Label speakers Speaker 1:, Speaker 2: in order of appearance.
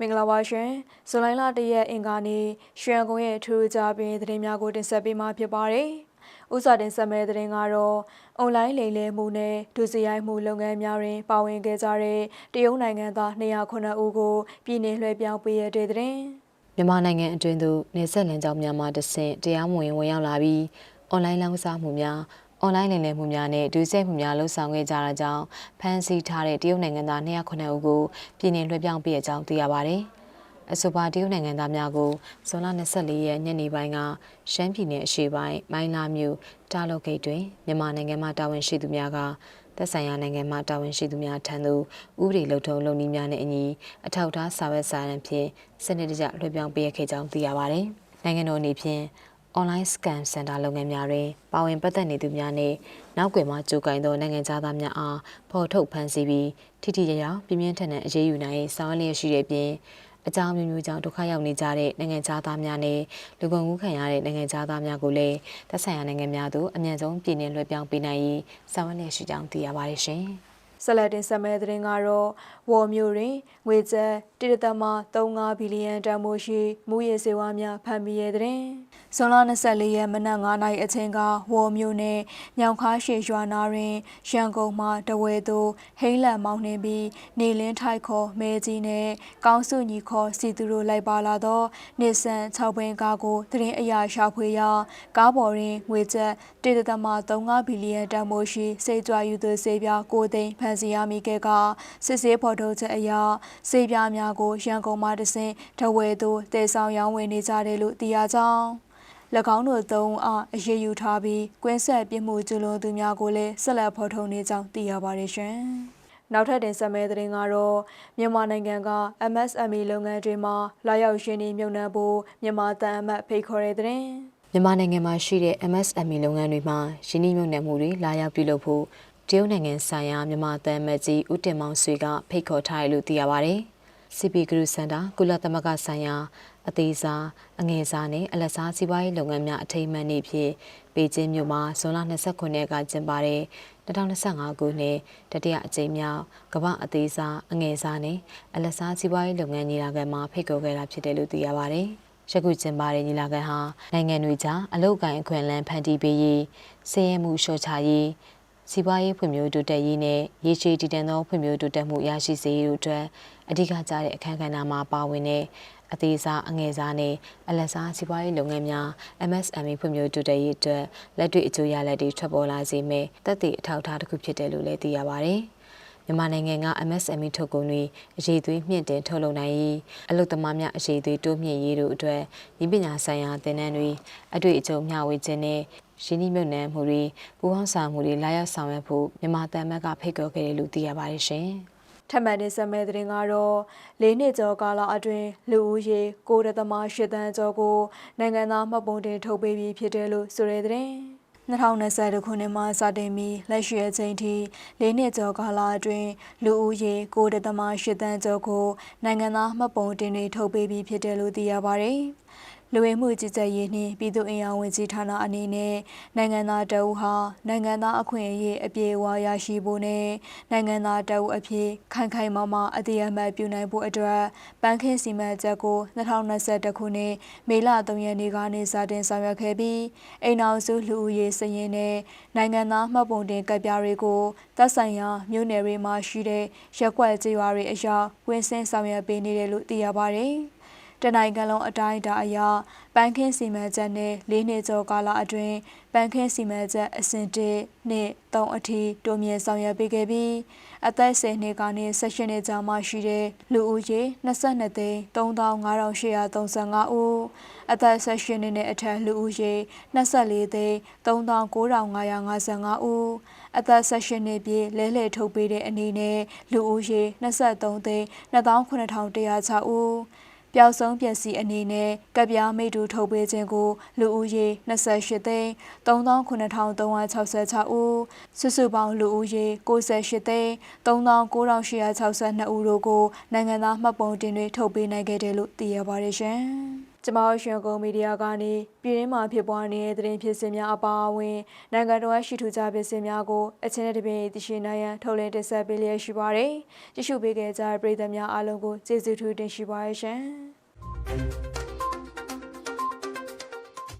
Speaker 1: မင်္ဂလာပါရှင်ဇူလိုင်လ၁ရက်အင်္ဂါနေ့ရွှေရန်ကုန်ရဲ့ထူးခြားပင်သတင်းများကိုတင်ဆက်ပေးမှာဖြစ်ပါတယ်။ဥစွာတင်ဆက်မဲ့သတင်းကတော့အွန်လိုင်းလိမ်လည်မှုနဲ့ဒုစရိုက်မှုလုပ်ငန်းများတွင် ပါဝင်ခဲ့ကြတဲ့တရုတ်နိုင်ငံသား209ဦးကိုပြည်내လွှဲပြောင်းပေးရတဲ့သတင်း။
Speaker 2: မြန်မာနိုင်ငံအတွင်းသို့နေဆက်လန်ကြောင်းများမှတဆင့်တရားမဝင်ဝင်ရောက်လာပြီးအွန်လိုင်းလောင်းစားမှုများ အွန်လိုင်းလိမ်လည်မှုများနဲ့ဒုစရိုက်မှုများလှုပ်ဆောင်ခဲ့ကြတာကြောင့်ဖမ်းဆီးထားတဲ့တရုတ်နိုင်ငံသား209ဦးကိုပြည်내လွှဲပြောင်းပေးအကြောင်းသိရပါတယ်။အဆိုပါတရုတ်နိုင်ငံသားများကိုဇွန်လ24ရက်ညနေပိုင်းကရှမ်းပြည်နယ်အရှေ့ပိုင်းမိုင်းလာမြို့တာလော့ဂိတ်တွင်မြန်မာနိုင်ငံမှတာဝန်ရှိသူများကသက်ဆိုင်ရာနိုင်ငံမှတာဝန်ရှိသူများထံသို့ဥပဒေလုံထုံလုံနည်းများနဲ့အညီအထောက်အထားစာရွက်စာတမ်းဖြင့်စနစ်တကျလွှဲပြောင်းပေးခဲ့ကြောင်းသိရပါတယ်။နိုင်ငံတော်အနေဖြင့် online scam center လုပ်ငန်းများတွင်ပါဝင်ပတ်သက်နေသူများနှင့်နောက်ွယ်မှကြိုးကင်သောနိုင်ငံသားသားများအားဖော်ထုတ်ဖမ်းဆီးပြီးထိထိရရပြင်းပြင်းထန်ထန်အရေးယူနိုင်ရေးဆောင်ရွက်လျက်ရှိတဲ့ပြင်အကြောင်းမျိုးမျိုးကြောင့်ဒုက္ခရောက်နေကြတဲ့နိုင်ငံသားများနဲ့လူကုန်ကူးခံရတဲ့နိုင်ငံသားများကိုလည်းသက်ဆိုင်ရာနိုင်ငံများသို့အမြန်ဆုံးပြည်내လွှဲပြောင်းပေးနိုင်ရေးဆောင်ရွက်လျက်ရှိကြောင်းသိရပါတယ်ရှင်။
Speaker 1: ဆက်လက်တင်ဆက်မဲ့သတင်းကတော့ဝေါ်မျိုးတွင်ငွေကျပ်1.35ဘီလီယံတန်ဖိုးရှိမူရည်စေဝါများဖမ်းမိရတဲ့သတင်းဇွန်လ24ရက်မနက်9:00နာရီအချိန်ကဝေါ်မျိုးနယ်ညောင်ခါရှေရွာနာတွင်ရန်ကုန်မှတဝဲသို့ဟိန်းလန်မောင်းနှင်ပြီးနေလင်းထိုက်ခေါ်မဲကြီးနဲ့ကောင်းစုညီခေါ်စီသူတို့လိုက်ပါလာသောနေဆန်6ဘင်းကားကိုသတင်းအရာရှာဖွေရာကားပေါ်တွင်ငွေကျပ်1.35ဘီလီယံတန်ဖိုးရှိစိတ်ကြွယူသူစေပြား9သိန်းဖမ်းဆီးရမိခဲ့ကစစ်ဆေးဖော်ထုတ်ချက်အရစေပြားများကိုရန်ကုန်မှတဆင့်တဝဲသို့တည်ဆောင်ရောင်းဝယ်နေကြတယ်လို့သိရကြောင်း၎င်းတို့သုံးအားအရေးယူထားပြီးကွင်းဆက်ပြစ်မှုကျူးလွန်သူများကိုလည်းဆက်လက်ဖော်ထုတ်နေကြောင်းသိရပါတယ်ရှင်။နောက်ထပ်တင်ဆက်မဲ့သတင်းကတော့မြန်မာနိုင်ငံက MSME လုပ်ငန်းတွေမှာလာရောက်ရင်းနှီးမြှုပ်နှံဖို့မြန်မာတန်အမတ်ဖိတ်ခေါ်တဲ့သတင်း။
Speaker 2: မြန်မာနိုင်ငံမှာရှိတဲ့ MSME လုပ်ငန်းတွေမှာရင်းနှီးမြှုပ်နှံမှုတွေလာရောက်ပြုလုပ်ဖို့ တရုတ်နိုင်ငံဆိုင်ရာမြန်မာသံအမတ်ကြီးဦးတင်မောင်ဆွေကဖိတ်ခေါ်ထားတယ်လို့သိရပါဗျ။ CP Group Center ကုလသမဂ္ဂဆိုင်ရာအသေးစားအငယ်စားနဲ့အလတ်စားစီးပွားရေးလုပ်ငန်းများအထိမ်းအမှတ်နေ့ဖြင့်ပေကျင်းမြို့မှာဇွန်လ29ရက်ကကျင်းပတဲ့2025ခုနှစ်တတိယအကြိမ်မြောက်ကမ္ဘာအသေးစားအငယ်စားနဲ့အလတ်စားစီးပွားရေးလုပ်ငန်းညီလာခံမှာဖိတ်ခေါ်ခဲ့တာဖြစ်တယ်လို့သိရပါဗျ။ရကုကျင်းပတဲ့ညီလာခံဟာနိုင်ငံတွေကြားအလုတ်ကိုင်အခွင့်အလမ်းဖန်တီးပေးရေးစည်ရမှုလျှော့ချရေး စီးပွားရေးဖွံ့ဖြိုးတိုးတက်ရေးနဲ့ရေရှည်တည်တံ့သောဖွံ့ဖြိုးတိုးတက်မှုရရှိစေရေးတို့အတွက်အဓိကကျတဲ့အခမ်းကဏ္ဍမှာပါဝင်တဲ့အသေးစားအငယ်စားနဲ့အလတ်စားစီးပွားရေးလုပ်ငန်းများ MSME ဖွံ့ဖြိုးတိုးတက်ရေးအတွက်လက်တွေ့အကျိုးရလဒ်တွေထွက်ပေါ်လာစေမယ့်တက်သည့်အထောက်အထားတစ်ခုဖြစ်တယ်လို့လည်းသိရပါဗျ။မြန်မာနိုင်ငံက MSME ထုတ်ကုန်တွေအရေးသွေးမြင့်တင်ထုတ်လုပ်နိုင်ရေးအလုပ်သမားများအရေးသွေးတိုးမြင့်ရေးတို့အတွက်ဤပညာဆိုင်ရာသင်တန်းတွေအတွေ့အကြုံမျှဝေခြင်းနဲ့ ရင်းနှီးမြှုပ်နှံမှုတွေပူးပေါင်းဆောင်မှုတွေလာရောက်ဆောင်ရွက်ဖို့မြန်မာတမန်ကဖိတ်ခေါ်ခဲ့တယ်လို့သိရပါတယ်ရှင်။
Speaker 1: ထပ်မံတင်ဆက်မဲ့သတင်းကတော့၄နှစ်ကျော်ကာလအတွင်းလူဦးရေ9.8တန်းကျော်ကိုနိုင်ငံသားမှတ်ပုံတင်ထုတ်ပေးပြီးဖြစ်တယ်လို့ဆိုတဲ့သတင်း2020ခုနှစ်မှာစတင်ပြီးလက်ရှိအချိန်ထိ၄နှစ်ကျော်ကာလအတွင်းလူဦးရေ9.8တန်းကျော်ကိုနိုင်ငံသားမှတ်ပုံတင်တွေထုတ်ပေးပြီးဖြစ်တယ်လို့သိရပါတယ်။ လူဝင်မှုကြီးကြပ်ရေးနှင့်ပြည်သူ့အင်အားဝန်ကြီးဌာနအနေနဲ့နိုင်ငံသားတအုပ်ဟာနိုင်ငံသားအခွင့်အရေးအပြည့်အဝရရှိဖို့နဲ့နိုင်ငံသားတအုပ်အဖြစ်ခိုင်ခိုင်မာမာအတိအမှတ်ပြုနိုင်ဖို့အတွက်ပန်းခင်းစီမံချက်ကို2021ခုနှစ်မေလ3ရက်နေ့ကနေစတင်ဆောင်ရွက်ခဲ့ပြီးအိမ်အောင်စုလူဦးရေစည်ရင်းနဲ့နိုင်ငံသားမှတ်ပုံတင်ကဒ်ပြားတွေကိုသက်ဆိုင်ရာမြို့နယ်တွေမှာရှိတဲ့ရက်ွက်ကြေးရွာတွေအရာဝင်ဆင်းဆောင်ရွက်ပေးနေတယ်လို့သိရပါတယ်။ တနိုင်ငံလုံးအတိုင်းအတာအရပန်းခင်းစီမံချက်နဲ့၄နှစ်ကျော်ကာလအတွင်းပန်းခင်းစီမံချက်အဆင့်1နှစ်3အထိတိုးမြင့်ဆောင်ရွက်ပေးခဲ့ပြီးအသက်10နှစ်ကနေ18နှစ်ကြားမှရှိတဲ့လူဦးရေ22သိန်း35,835ဦးအသက်18နှစ်နဲ့အထက်လူဦးရေ24သိန်း39,555ဦးအသက်18နှစ်ပြည့်လဲလှယ်ထုတ်ပေးတဲ့အနေနဲ့လူဦးရေ23သိန်း29,106ဦး ပျောက်ဆုံးပျက်စီးအနေနဲ့ကပြားမိတူထုတ်ပေးခြင်းကိုလူဦးရေ28သိန်း39,366ဦးစုစုပေါင်းလူဦးရေ68သိန်း39,862ဦးတို့ကိုနိုင်ငံသားမှတ်ပုံတင်တွေထုတ်ပေးနိုင်ခဲ့တယ်လို့သိရပါတယ်ရှင်။ ကျမတို့ရွှေကုန်းမီဒီယာကနေပြည်ရင်းမှာဖြစ်ပွားနေတဲ့သတင်းဖြစ်စဉ်များအပါအဝင်နိုင်ငံတော်ရှိထူကြဖြစ်စဉ်များကိုအချင်းနဲ့တပင်းသိရှိနိုင်ရန်ထုတ်လင်းတင်ဆက်ပေးလျက်ရှိပါတယ်။ကြည့်ရှုပေးခဲ့ကြတဲ့ပရိသတ်များအားလုံးကိုကျေးဇူးထူးတင်ရှိပါရရှင်။